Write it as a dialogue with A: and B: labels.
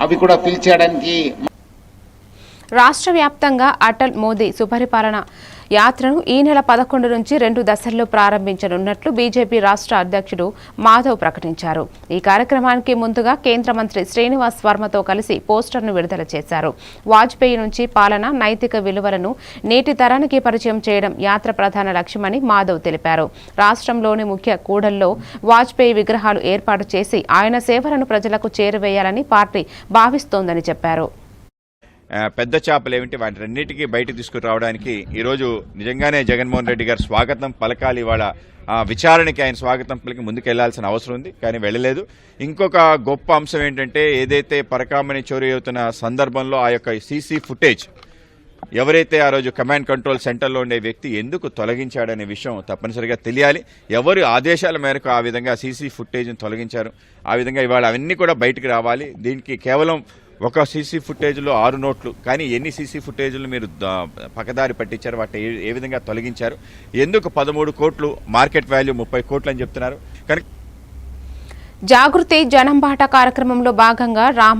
A: అవి కూడా పిలిచేయడానికి
B: రాష్ట్ర వ్యాప్తంగా అటల్ మోదీ సుపరిపాలన యాత్రను ఈ నెల పదకొండు నుంచి రెండు దశల్లో ప్రారంభించనున్నట్లు బీజేపీ రాష్ట్ర అధ్యక్షుడు మాధవ్ ప్రకటించారు. ఈ కార్యక్రమానికి ముందుగా కేంద్ర మంత్రి శ్రీనివాస్ వర్మతో కలిసి పోస్టర్ను విడుదల చేశారు. వాజ్పేయి నుంచి పాలన నైతిక విలువలను నేటి తరానికి పరిచయం చేయడం యాత్ర ప్రధాన లక్ష్యమని మాధవ్ తెలిపారు. రాష్ట్రంలోని ముఖ్య కూడల్లో వాజ్పేయి విగ్రహాలు ఏర్పాటు చేసి ఆయన సేవలను ప్రజలకు చేరువేయాలని పార్టీ భావిస్తోందని చెప్పారు.
C: పెద్ద చేపలు ఏమిటి? వాటిన్నిటికీ బయట తీసుకురావడానికి ఈరోజు నిజంగానే జగన్మోహన్ రెడ్డి గారు స్వాగతం పలకాలి ఇవాళ విచారణకి ఆయన స్వాగతం పలికి ముందుకెళ్ళాల్సిన అవసరం ఉంది కానీ వెళ్ళలేదు. ఇంకొక గొప్ప అంశం ఏంటంటే ఏదైతే పరకామణి చోరీ అవుతున్న సందర్భంలో ఆ యొక్క సీసీ ఫుటేజ్ ఎవరైతే ఆ రోజు కమాండ్ కంట్రోల్ సెంటర్లో ఉండే వ్యక్తి ఎందుకు తొలగించాడనే విషయం తప్పనిసరిగా తెలియాలి. ఎవరు ఆదేశాల మేరకు ఆ విధంగా సీసీ ఫుటేజ్ని తొలగించారు? ఆ విధంగా ఇవాళ అవన్నీ కూడా బయటకు రావాలి. దీనికి కేవలం ఒక సీసీ ఫుటేజ్లో ఆరు నోట్లు. కానీ ఎన్ని సీసీ ఫుటేజ్లు మీరు పక్కదారి పట్టించారు వాటిని ఏ- విధంగా తొలగించారు? ఎందుకు పదమూడు కోట్లు మార్కెట్ వాల్యూ ముప్పై కోట్లు అని చెప్తున్నారు? కానీ
B: జాగృతి జనంబాట కార్యక్రమంలో భాగంగా రామ్